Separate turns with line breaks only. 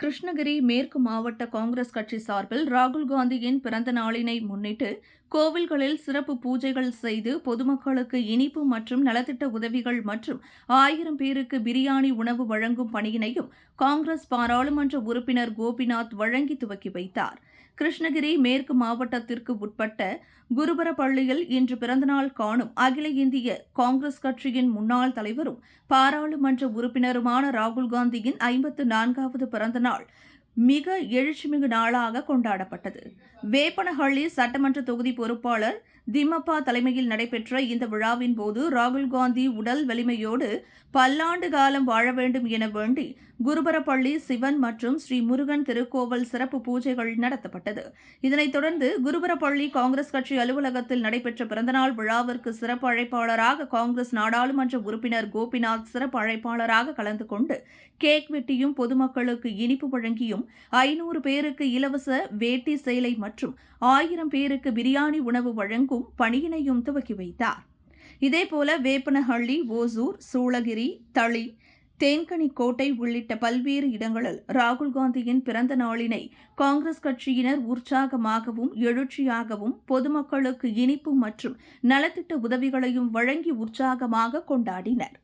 கிருஷ்ணகிரி மேற்கு மாவட்ட காங்கிரஸ் கட்சி சார்பில் ராகுல் காந்தியின் பிறந்த நாளினை முன்னிட்டு கோவில்களில் சிறப்பு பூஜைகள் செய்து பொதுமக்களுக்கு இனிப்பு மற்றும் நலத்திட்ட உதவிகள் மற்றும் ஆயிரம் பேருக்கு பிரியாணி உணவு வழங்கும் பணியினையும் காங்கிரஸ் பாராளுமன்ற உறுப்பினர் கோபிநாத் வழங்கி துவக்கி வைத்தார். கிருஷ்ணகிரி மேற்கு மாவட்டத்திற்கு உட்பட்ட குருபரப்பள்ளியில் இன்று பிறந்தநாள் காணும் அகில இந்திய காங்கிரஸ் கட்சியின் முன்னாள் தலைவரும் பாராளுமன்ற உறுப்பினருமான ராகுல் காந்தியின் ஐம்பத்து நான்காவது பிறந்தநாள் மிக எழுச்சிமிகு நாளாக கொண்டாடப்பட்டது. வேப்பனஹள்ளி சட்டமன்ற தொகுதி பொறுப்பாளர் திம்மப்பா தலைமையில் நடைபெற்ற இந்த விழாவின் போது ராகுல் காந்தி உடல் வலிமையோடு பல்லாண்டு காலம் வாழ வேண்டும் என வேண்டி குருபரப்பள்ளி சிவன் மற்றும் ஸ்ரீ முருகன் திருக்கோவில் சிறப்பு பூஜைகள் நடத்தப்பட்டது. இதனைத் தொடர்ந்து குருபரப்பள்ளி காங்கிரஸ் கட்சி அலுவலகத்தில் நடைபெற்ற பிறந்தநாள் விழாவிற்கு சிறப்பு அழைப்பாளராக காங்கிரஸ் நாடாளுமன்ற உறுப்பினர் கோபிநாத் சிறப்பு அழைப்பாளராக கலந்து கொண்டு கேக் வெட்டியும் பொதுமக்களுக்கு இனிப்பு வழங்கியும் ஐநூறு பேருக்கு இலவச வேட்டி சேலை மற்றும் ஆயிரம் பேருக்கு பிரியாணி உணவு வழங்கும் பணியினையும் துவக்கி வைத்தார். இதேபோல வேப்பனஹள்ளி ஓசூர் சூளகிரி தளி தேன்கனிக்கோட்டை உள்ளிட்ட பல்வேறு இடங்களில் ராகுல் காந்தியின் பிறந்த நாளினை காங்கிரஸ் கட்சியினர் உற்சாகமாகவும் எழுச்சியாகவும் பொதுமக்களுக்கு இனிப்பு மற்றும் நலத்திட்ட உதவிகளையும் வழங்கி உற்சாகமாக கொண்டாடினர்.